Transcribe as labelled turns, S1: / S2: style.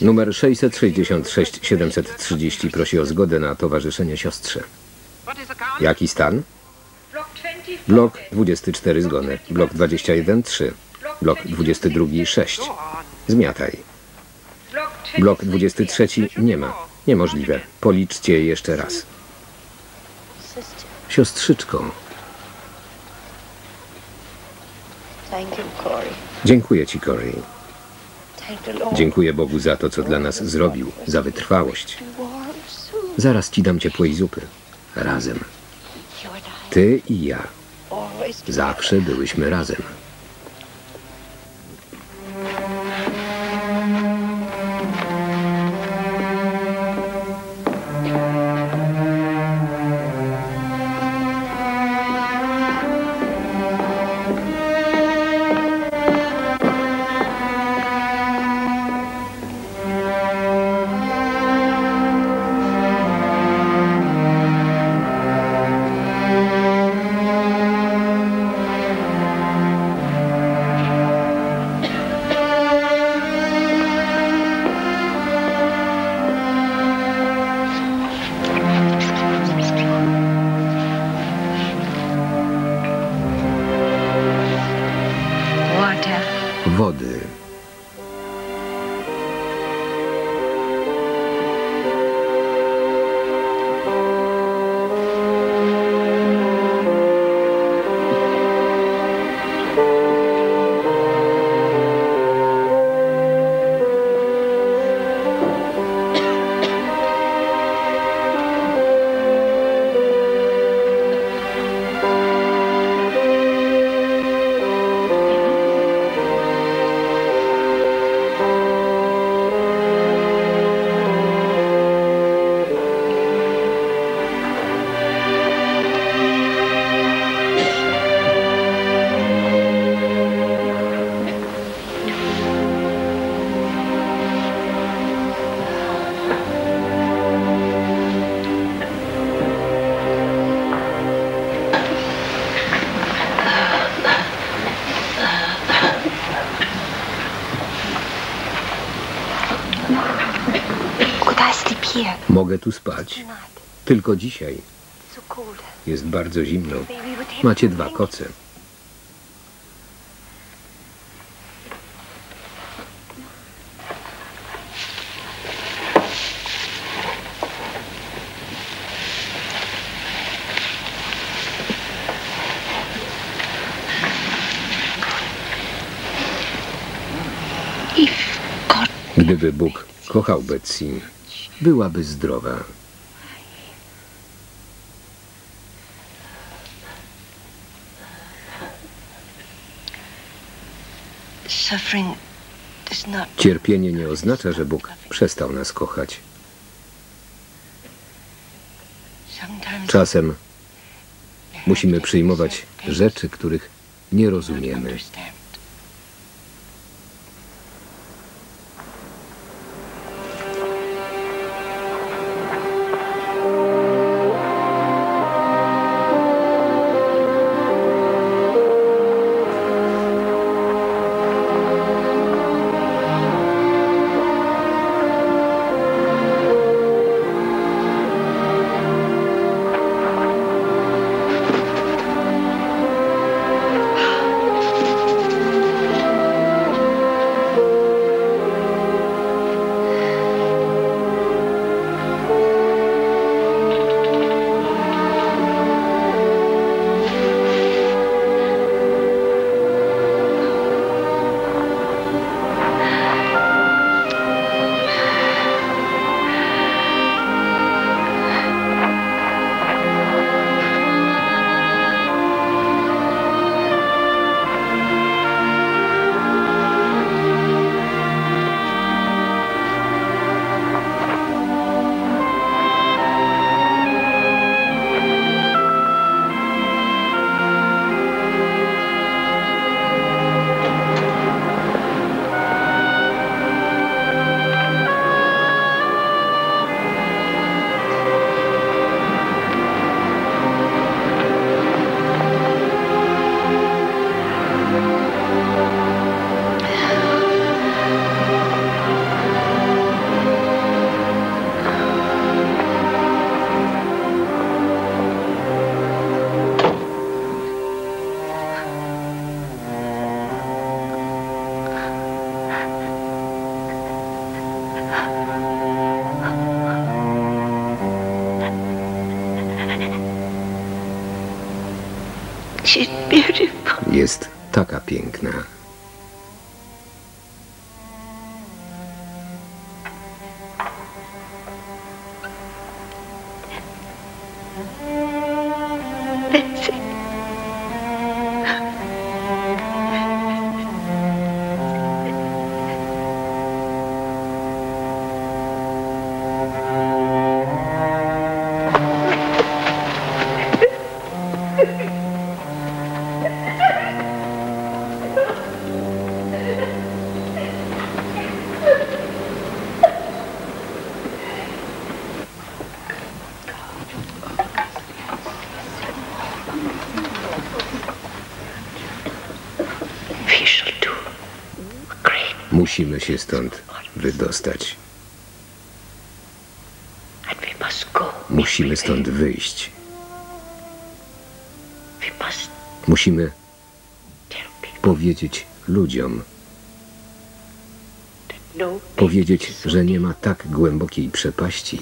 S1: Numer 666 730 prosi o zgodę na towarzyszenie siostrze. Jaki stan? Blok 24 zgony. Blok 21 3. Blok 22 6. Zmiataj. Blok 23 nie ma. Niemożliwe. Policzcie jeszcze raz. Siostrzyczko, dziękuję ci, Corey. Dziękuję Bogu za to, co dla nas zrobił, za wytrwałość. Zaraz ci dam ciepłej zupy. Razem. Ty i ja. Zawsze byłyśmy razem. Wody. Mogę tu spać. Tylko dzisiaj. Jest bardzo zimno. Macie dwa koce. Gdyby Bóg kochał Betsy, byłaby zdrowa. Cierpienie nie oznacza, że Bóg przestał nas kochać. Czasem musimy przyjmować rzeczy, których nie rozumiemy.
S2: Beautiful.
S1: Jest taka piękna. Musimy się stąd wydostać. Musimy stąd wyjść. Musimy powiedzieć ludziom,
S2: no
S1: powiedzieć, że nie ma tak głębokiej przepaści,